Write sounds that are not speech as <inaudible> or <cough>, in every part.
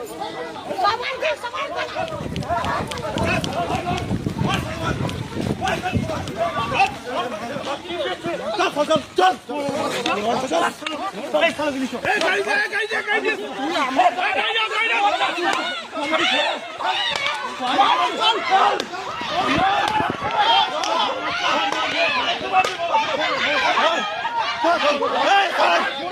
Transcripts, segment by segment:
Hey, hey!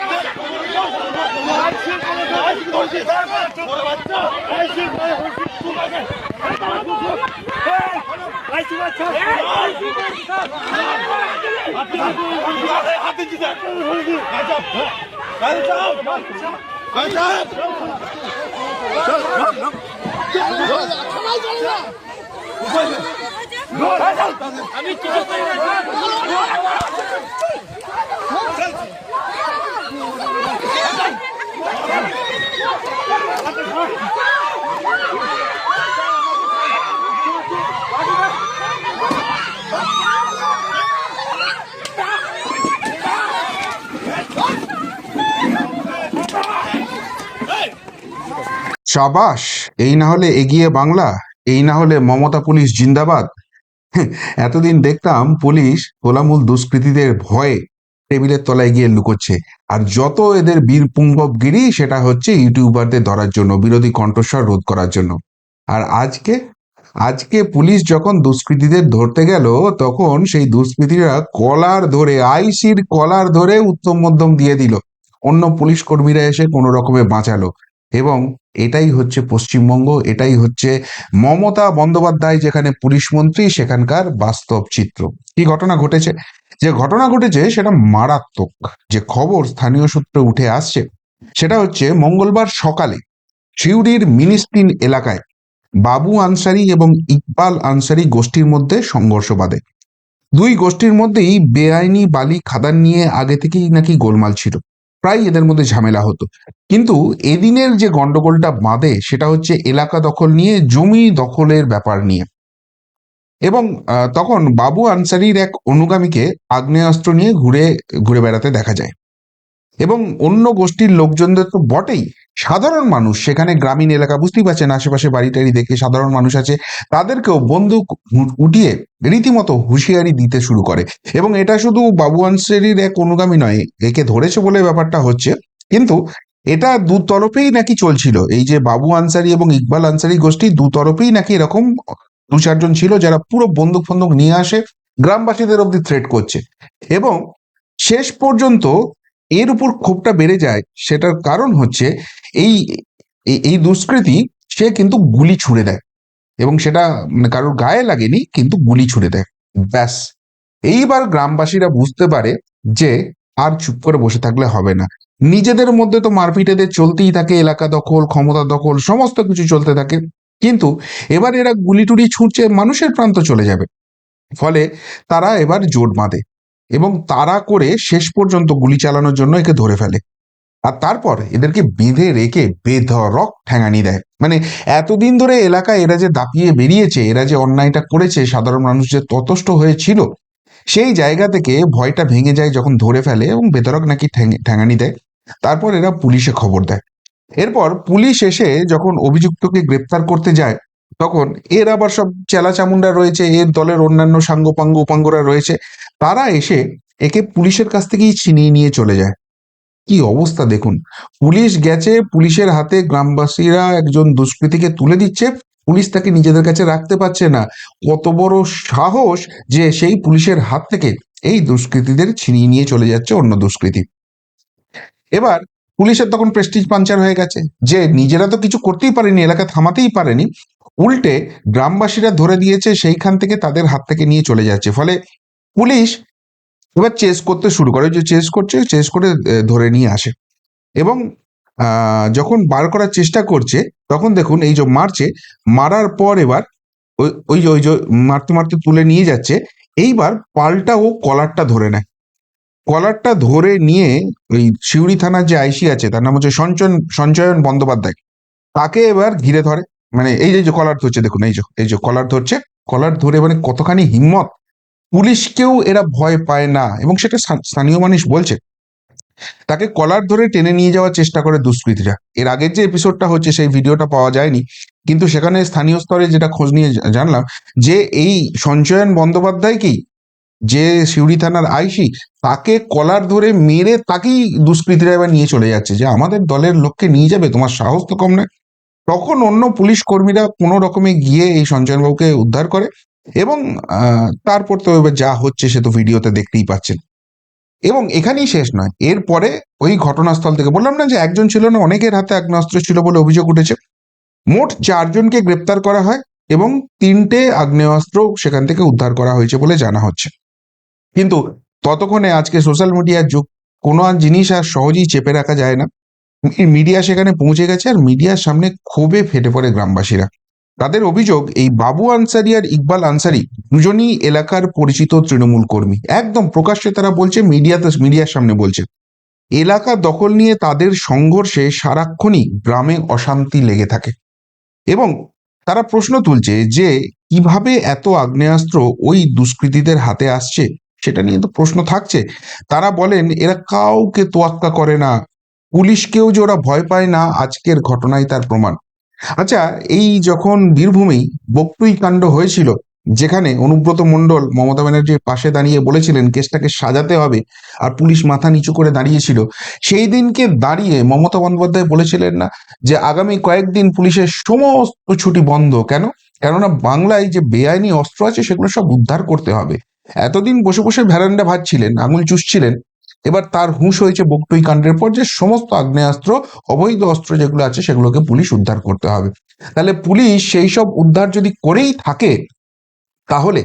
আমি কিছু সাবাস, এই না হলে এগিয়ে বাংলা, এই না হলে মমতা পুলিশ জিন্দাবাদ। <laughs> এতদিন দেখতাম পুলিশ তোলামূল দুষ্কৃতীদের ভয়ে টেবিলের তলায় গিয়ে লুকোচ্ছে। আর যত এদের বীর পুঙ্গবগিরি, সেটা হচ্ছে ইউটিউবারদের ধরার জন্য, বিরোধী কণ্ঠস্বর রোধ করার জন্য। আর আজকে আজকে পুলিশ যখন দুষ্কৃতীদের ধরতে গেল, তখন সেই দুষ্কৃতীরা কলার ধরে, আইসির কলার ধরে উত্তম মধ্যম দিয়ে দিল। অন্য পুলিশ কর্মীরা এসে কোনো রকমে বাঁচালো। এবং এটাই হচ্ছে পশ্চিমবঙ্গ, এটাই হচ্ছে মমতা বন্দ্যোপাধ্যায় যেখানে পুলিশ মন্ত্রী, সেখানকার বাস্তব চিত্র। কি ঘটনা ঘটেছে? যে ঘটনা ঘটেছে সেটা মারাত্মক। যে খবর স্থানীয় সূত্রে উঠে আসছে, সেটা হচ্ছে মঙ্গলবার সকালে সিউড়ির মিনিস্টিন এলাকায় বাবু আনসারি এবং ইকবাল আনসারি গোষ্ঠীর মধ্যে সংঘর্ষ বাধে। দুই গোষ্ঠীর মধ্যেই বেআইনি বালি খাদান নিয়ে আগে থেকেই নাকি গোলমাল ছিল। প্রায় এদের মধ্যে ঝামেলা হতো। কিন্তু এদিনের যে গন্ডগোলটা বাঁধে, সেটা হচ্ছে এলাকা দখল নিয়ে, জমি দখলের ব্যাপার নিয়ে। এবং তখন বাবু আনসারির এক অনুগামীকে আগ্নেয়াস্ত্র নিয়ে ঘুরে ঘুরে বেড়াতে দেখা যায়। এবং অন্য গোষ্ঠীর লোকজনদের তো বটেই। সাধারণ মানুষ, সেখানে গ্রামীণ এলাকা বুঝতেই পারছেন, আশেপাশে বাড়ি টাড়ি দেখে সাধারণ মানুষ আছে, তাদেরকেও বন্দুক উঠিয়ে রীতিমতো হুঁশিয়ারি দিতে শুরু করে। এবং এটা শুধু বাবু আনসারির এক অনুগামী নয়, একে ধরেছে বলে ব্যাপারটা হচ্ছে। কিন্তু এটা দু তরফেই নাকি চলছিল? এই যে বাবু আনসারি এবং ইকবাল আনসারি গোষ্ঠী দু তরফেই নাকি এরকম দু চারজন ছিল যারা পুরো বন্দুক ফন্দুক নিয়ে আসে, গ্রামবাসীদের অব্দি থ্রেট করছে। এবং শেষ পর্যন্ত এর উপর ক্ষোভটা বেড়ে যায়, সেটার কারণ হচ্ছে এই, এই- দুষ্কৃতী, সে কিন্তু গুলি ছুড়ে দেয়। এবং সেটা মানে কারোর গায়ে লাগেনি, কিন্তু গুলি ছুড়ে দেয়। ব্যাস। এইবার গ্রামবাসীরা বুঝতে পারে যে আর চুপ করে বসে থাকলে হবে না। নিজেদের মধ্যে তো মারপিটেদের চলতেই থাকে, এলাকা দখল, ক্ষমতা দখল, সমস্ত কিছু চলতে থাকে। কিন্তু এবার এরা গুলি টুলি ছুটছে মানুষের প্রান্ত চলে যাবে। ফলে তারা এবার জোট বাঁধে এবং তারা করে শেষ পর্যন্ত গুলি চালানোর জন্য একে ধরে ফেলে। আর তারপর এদেরকে বেঁধে রেখে বেধরক ঠ্যাঙানি দেয়। মানে এতদিন ধরে এলাকায় এরা যে দাপিয়ে বেরিয়েছে, এরা যে অন্যায়টা করেছে, সাধারণ মানুষ যে ততষ্ট হয়েছিল সেই জায়গা থেকে ভয়টা ভেঙে যায় যখন ধরে ফেলে এবং বেধরক নাকি ঠ্যাং- ঠ্যাঙানি দেয়। তারপর এরা পুলিশে খবর দেয়। এরপর পুলিশ এসে যখন অভিযুক্তকে গ্রেপ্তার করতে যায়, তখন এর আবার সব চেলা চামুন্ডা রয়েছে, এর দলের অন্যান্য সাঙ্গপাঙ্গ উপাঙ্গরা রয়েছে, তারা এসে একে পুলিশের কাছ থেকেই ছিনিয়ে নিয়ে চলে যায়। কি অবস্থা দেখুন। পুলিশ গেছে, পুলিশের হাতে গ্রামবাসীরা একজন দুষ্কৃতীকে তুলে দিচ্ছে, পুলিশ তাকে নিজেদের কাছে রাখতে পারছে না। কত বড় সাহস যে সেই পুলিশের হাত থেকে এই দুষ্কৃতীদের ছিনিয়ে নিয়ে চলে যাচ্ছে অন্য দুষ্কৃতী। এবার পুলিশের তখন প্রেস্টিজ পাঞ্চার হয়ে গেছে। যে নিজেরা তো কিছু করতেই পারেনি, এলাকা থামাতেই পারেনি, উল্টে গ্রামবাসীরা ধরে দিয়েছে সেইখান থেকে তাদের হাত থেকে নিয়ে চলে যাচ্ছে। ফলে পুলিশ এবার চেস করতে শুরু করে যে চেস করছে চেস করে ধরে নিয়ে আসে। এবং যখন বার করার চেষ্টা করছে, তখন দেখুন এই যে মারছে, মারার পর এবার ওই ওই যে ওই যে মারতে মারতে তুলে নিয়ে যাচ্ছে, এইবার পাল্টা ও কলারটা ধরে নেয়। কলারটা ধরে নিয়ে ওই সিউড়ি থানার যে আইসি আছে, তার নাম হচ্ছে সঞ্চয়ন সঞ্চয়ন বন্দ্যোপাধ্যায়। তাকে এবার ঘিরে ধরে। মানে এই যে কলার ধরছে, দেখুন, এই যে এই যে কলার ধরছে, কলার ধরে মানে কতখানি হিম্মত। পুলিশকেও এরা ভয় পায় না, এবং সেটা স্থানীয় মানুষ বলছে। তাকে কলার ধরে টেনে নিয়ে যাওয়ার চেষ্টা করে দুষ্কৃতীরা। এর আগের যে এপিসোডটা হচ্ছে, সেই ভিডিওটা পাওয়া যায়নি। কিন্তু সেখানে স্থানীয় স্তরে যেটা খোঁজ নিয়ে জানলাম যে, এই সঞ্চয়ন বন্দ্যোপাধ্যায়কেই যে সিউড়ি থানার আইসি, তাকে কলার ধরে মেরে তাকেই দুষ্কৃতীরা এবার নিয়ে চলে যাচ্ছে যে আমাদের দলের লোককে নিয়ে যাবে, তোমার সাহস তো কম নয়। তখন অন্য পুলিশ কর্মীরা কোনো রকমে গিয়ে এই সঞ্জয়নবাবুকে উদ্ধার করে এবং তারপর তো এবার যা হচ্ছে সে তো ভিডিওতে দেখতেই পাচ্ছেন। এবং এখানেই শেষ নয়, এরপরে ওই ঘটনাস্থল থেকে বললাম না যে একজন ছিল না, অনেকের হাতে আগ্নেয়াস্ত্র ছিল বলে অভিযোগ উঠেছে। মোট চারজনকে গ্রেপ্তার করা হয় এবং তিনটে আগ্নেয়াস্ত্র সেখান থেকে উদ্ধার করা হয়েছে বলে জানা হচ্ছে। কিন্তু ততক্ষণে আজকে সোশ্যাল মিডিয়ার যুগ, কোনো আর জিনিস আর সহজেই চেপে রাখা যায় না। মিডিয়া সেখানে পৌঁছে গেছে আর মিডিয়ার সামনে ক্ষোভে ফেটে পড়ে গ্রামবাসীরা। তাদের অভিযোগ, এই বাবু আনসারি আর ইকবাল আনসারি দুজনই এলাকার পরিচিত তৃণমূল কর্মী। একদম প্রকাশ্যে তারা বলছে মিডিয়াতে মিডিয়ার সামনে বলছে। এলাকা দখল নিয়ে তাদের সংঘর্ষে সারাক্ষণই গ্রামে অশান্তি লেগে থাকে। এবং তারা প্রশ্ন তুলছে যে, কীভাবে এত আগ্নেয়াস্ত্র ওই দুষ্কৃতীদের হাতে আসছে? সেটা নিয়ে তো প্রশ্ন থাকছে। তারা বলেন, এরা কাউকে তোয়াক্কা করে না। পুলিশকেও যে ওরা ভয় পায় না, আজকের ঘটনায় তার প্রমাণ। আচ্ছা এই যখন বীরভূমেই বকটুই কাণ্ড হয়েছিল, যেখানে অনুব্রত মণ্ডল মমতা ব্যানার্জির পাশে দাঁড়িয়ে বলেছিলেন, কেসটাকে সাজাতে হবে। আর পুলিশ মাথা নিচু করে দাঁড়িয়েছিল, সেই দিনকে দাঁড়িয়ে মমতা বন্দ্যোপাধ্যায় বলেছিলেন না যে, আগামী কয়েকদিন পুলিশের সমস্ত ছুটি বন্ধ। কেন? কেননা বাংলায় যে বেআইনি অস্ত্র আছে, সেগুলো সব উদ্ধার করতে হবে। এতদিন বসে বসে ভ্যারান্ডা ভাজছিলেন, আঙুল চুষছিলেন, এবার তার হুঁশ হয়েছে বকটুই কাণ্ডের পর যে সমস্ত আগ্নেয়াস্ত্র, অবৈধ অস্ত্র যেগুলো আছে সেগুলোকে পুলিশ উদ্ধার করতে হবে। তাহলে পুলিশ সেই সব উদ্ধার যদি করেই থাকে, তাহলে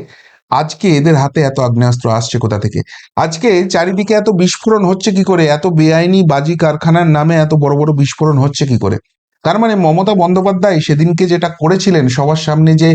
আজকে এদের হাতে এত আগ্নেয়াস্ত্র আসছে কোথা থেকে? আজকে চারিদিকে এত বিস্ফোরণ হচ্ছে কি করে? এত বেআইনি বাজি কারখানার নামে এত বড় বড় বিস্ফোরণ হচ্ছে কি করে? তার মানে মমতা বন্দ্যোপাধ্যায় সেদিনকে যেটা করেছিলেন, সবার সামনে যে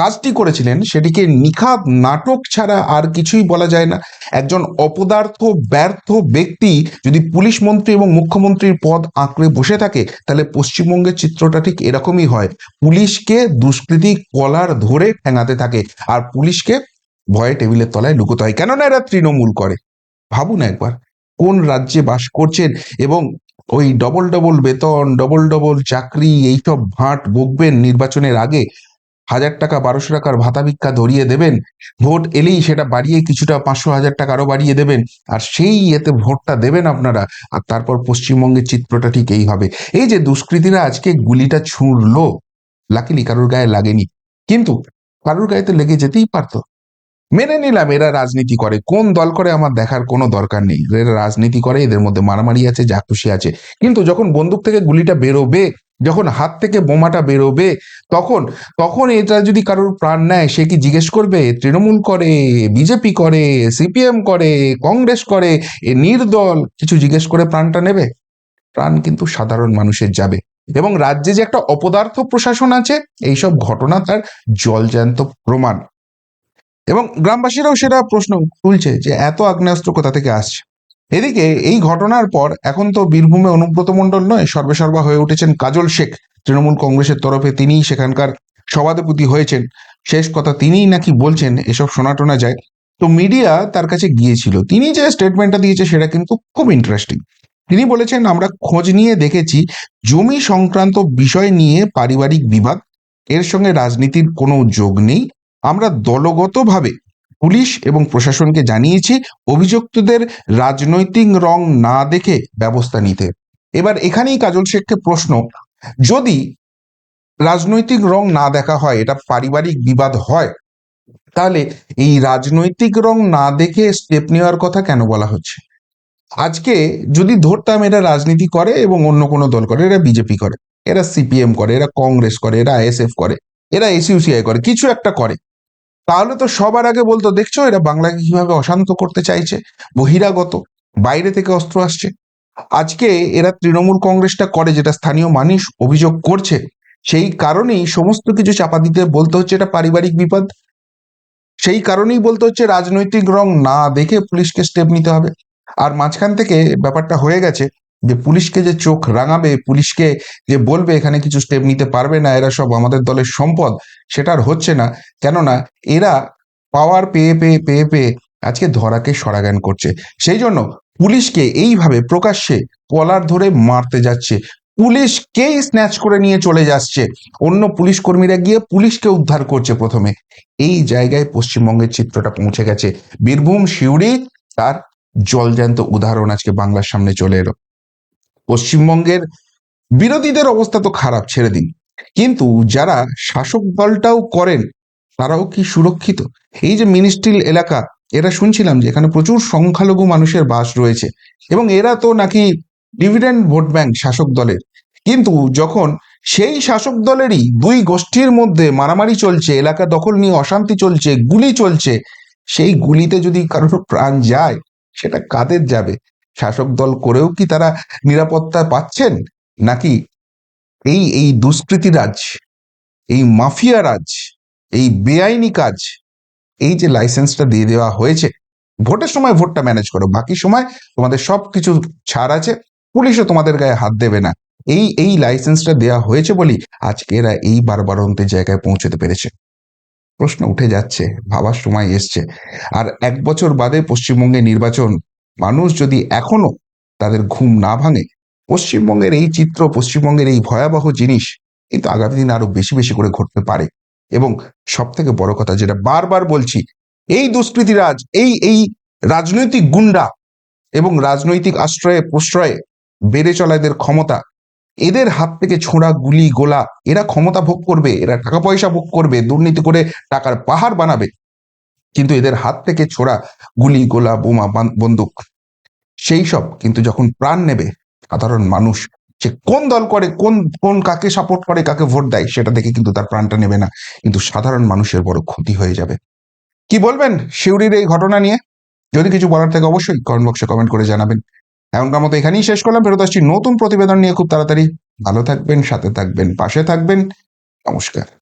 কাজটি করেছিলেন সেটিকে নিখাত নাটক ছাড়া আর কিছুই বলা যায় না। একজন অপদার্থ, ব্যর্থ ব্যক্তি যদি পুলিশ মন্ত্রী এবং মুখ্যমন্ত্রীর পদ আঁকড়ে বসে থাকে, তাহলে পশ্চিমবঙ্গের চিত্রটা ঠিক এরকমই হয়। পুলিশকে দুষ্কৃতী কলার ধরে ঠেঙাতে থাকে আর পুলিশকে ভয়ে টেবিলের তলায় লুকোতে হয়। কেননা এরা তৃণমূল করে। ভাবুন একবার, কোন রাজ্যে বাস করছেন এবং ওই ডবল ডবল বেতন ডবল ডবল চাকরি, এইসব ভাট বকবেন নির্বাচনের আগে হাজার টাকা, বারোশো টাকার ভাতা ভিক্ষা ধরিয়ে দেবেন। ভোট এলেই সেটা বাড়িয়ে কিছুটা পাঁচশো, হাজার টাকা আরও বাড়িয়ে দেবেন। আর সেই এতে ভোটটা দেবেন আপনারা। আর তারপর পশ্চিমবঙ্গের চিত্রটা ঠিক এই হবে। এই যে দুষ্কৃতীরা আজকে গুলিটা ছুঁড়লো লাকিলি কারোর গায়ে লাগেনি। কিন্তু কারোর গায়ে তো লেগে যেতেই পারতো। মেনে নিলাম, এরা রাজনীতি করে। কোন দল করে আমার দেখার কোনো দরকার নেই। এরা রাজনীতি করে, এদের মধ্যে মারামারি আছে, যা খুশি আছে। কিন্তু যখন বন্দুক থেকে গুলিটা বেরোবে যখন হাত থেকে বোমাটা বেরোবে, তখন তখন এটা যদি কারোর প্রাণ নেয়, সে কি জিজ্ঞেস করবে? তৃণমূল করে, বিজেপি করে, সিপিএম করে, কংগ্রেস করে, এ নির্দল, কিছু জিজ্ঞেস করে প্রাণটা নেবে? প্রাণ কিন্তু সাধারণ মানুষের যাবে। এবং রাজ্যে যে একটা অপদার্থ প্রশাসন আছে, এইসব ঘটনা তার জলজ্যান্ত প্রমাণ। এবং গ্রামবাসীরাও সেটা প্রশ্ন তুলছে যে এত আগ্নেয়াস্ত্র কোথা থেকে আসছে? এদিকে এই ঘটনার পর এখন তো বীরভূমে অনুব্রত মণ্ডল নয়, সর্বেসর্বা হয়ে উঠেছেন কাজল শেখ। তৃণমূল কংগ্রেসের তরফে তিনিই সেখানকার সভাধিপতি হয়েছেন। শেষ কথা তিনিই নাকি বলছেন, এসব শোনা টোনা যায়। তো মিডিয়া তার কাছে গিয়েছিল। তিনি যে স্টেটমেন্টটা দিয়েছে সেটা কিন্তু খুব ইন্টারেস্টিং তিনি বলেছেন, আমরা খোঁজ নিয়ে দেখেছি, জমি সংক্রান্ত বিষয় নিয়ে পারিবারিক বিভাগ, এর সঙ্গে রাজনীতির কোনো যোগ নেই। আমরা দলগতভাবে পুলিশ এবং প্রশাসনকে জানিয়েছি অভিযুক্তদের রাজনৈতিক রং না দেখে ব্যবস্থা নিতে। এবার এখানেই কাজল শেখকে প্রশ্ন, যদি রাজনৈতিক রং না দেখা হয়, এটা পারিবারিক বিবাদ হয়, তাহলে এই রাজনৈতিক রং না দেখে স্টেপ নেওয়ার কথা কেন বলা হচ্ছে? আজকে যদি ধরতাম এরা রাজনীতি করে এবং অন্য কোনো দল করে, এরা বিজেপি করে, এরা সিপিএম করে, এরা কংগ্রেস করে, এরা আইএসএফ করে, এরা এসইউসিআই করে, কিছু একটা করে তাহলে তো সবার আগে বলতো, দেখছ, এরা বাংলাকে কীভাবে অশান্ত করতে চাইছে? বহিরাগত, বাইরে থেকে অস্ত্র আসছে। আজকে এরা তৃণমূল কংগ্রেসটা করে, যেটা স্থানীয় মানুষ অভিযোগ করছে, সেই কারণেই সমস্ত কিছু চাপা দিতে বলতে হচ্ছে এটা পারিবারিক বিপদ। সেই কারণেই বলতে হচ্ছে রাজনৈতিক রং না দেখে পুলিশকে স্টেপ নিতে হবে। আর মাঝখান থেকে ব্যাপারটা হয়ে গেছে যে পুলিশকে যে চোখ রাঙাবে, পুলিশকে যে বলবে, এখানে কিছু স্টেপ নিতে পারবে না, এরা সব আমাদের দলের সম্পদ, সেটা আর হচ্ছে না। কেননা এরা পাওয়ার পেয়ে পেয়ে পেয়ে পেয়ে আজকে ধরাকে সরাগান করছে। সেই জন্য পুলিশকে এইভাবে প্রকাশ্যে কলার ধরে মারতে যাচ্ছে। পুলিশকেই স্ন্যাচ করে নিয়ে চলে যাচ্ছে। অন্য পুলিশ কর্মীরা গিয়ে পুলিশকে উদ্ধার করছে প্রথমে। এই জায়গায় পশ্চিমবঙ্গের চিত্রটা পৌঁছে গেছে। বীরভূম শিউরি তার জলজ্যান্ত উদাহরণ আজকে বাংলার সামনে চলে এলো। পশ্চিমবঙ্গের বিরোধীদের অবস্থা তো খারাপ, ছেড়ে দিন। কিন্তু যারা শাসক দলটাও করেন, তারাও কি সুরক্ষিত? এই যে মিনিস্ট্রিল এলাকা এরা শুনছিলাম যে এখানে প্রচুর সংখ্যালঘু মানুষের বাস রয়েছে এবং এরা তো নাকি ডিভিডেন্ড ভোট ব্যাংক শাসক দলের। কিন্তু যখন সেই শাসক দলেরই দুই গোষ্ঠীর মধ্যে মারামারি চলছে, এলাকা দখল নিয়ে অশান্তি চলছে, গুলি চলছে, সেই গুলিতে যদি কারোর প্রাণ যায়, সেটা কাদের যাবে? শাসক দল করেও কি তারা নিরাপত্তা পাচ্ছেন? নাকি এই এই দুষ্কৃতি রাজ, এই মাফিয়া রাজ, এই বেআইনি কাজ, এই যে লাইসেন্সটা দিয়ে দেওয়া হয়েছে, ভোটের সময় ভোটটা ম্যানেজ করো, বাকি সময় তোমাদের সব কিছু ছাড় আছে, পুলিশও তোমাদের গায়ে হাত দেবে না। এই এই লাইসেন্সটা দেওয়া হয়েছে বলি আজকে এরা এই বারবারন্তের জায়গায় পৌঁছতে পেরেছে। প্রশ্ন উঠে যাচ্ছে, ভাবার সময় এসছে। আর এক বছর বাদে পশ্চিমবঙ্গে নির্বাচন মানুষ যদি এখনও তাদের ঘুম না ভাঙে, পশ্চিমবঙ্গের এই চিত্র, পশ্চিমবঙ্গের এই ভয়াবহ জিনিস কিন্তু আগামী দিন আরও বেশি বেশি করে ঘটতে পারে। এবং সব থেকে বড় কথা যেটা বারবার বলছি, এই দুষ্কৃতিরাজ এই এই রাজনৈতিক গুন্ডা এবং রাজনৈতিক আশ্রয়ে প্রশ্রয়ে বেড়ে চলা এদের ক্ষমতা, এদের হাত থেকে ছোঁড়া গুলি গোলা, এরা ক্ষমতা ভোগ করবে, এরা টাকা পয়সা ভোগ করবে, দুর্নীতি করে টাকার পাহাড় বানাবে। কিন্তু এদের হাত থেকে ছোড়া গুলি গোলা, বোমা, বান- বন্দুক সেই সব কিন্তু যখন প্রাণ নেবে, সাধারণ মানুষ, সে কোন দল করে, কোন কোন কাকে সাপোর্ট করে, কাকে ভোট দেয়, সেটা দেখে কিন্তু তার প্রাণটা নেবে না। কিন্তু সাধারণ মানুষের বড় ক্ষতি হয়ে যাবে। কি বলবেন শিউরির এই ঘটনা নিয়ে? যদি কিছু বলার থাকে অবশ্যই কমেন্ট বক্সে কমেন্ট করে জানাবেন। এমনকার মতো এখানেই শেষ করলাম। ফেরত আসছি নতুন প্রতিবেদন নিয়ে খুব তাড়াতাড়ি। ভালো থাকবেন, সাথে থাকবেন, পাশে থাকবেন। নমস্কার।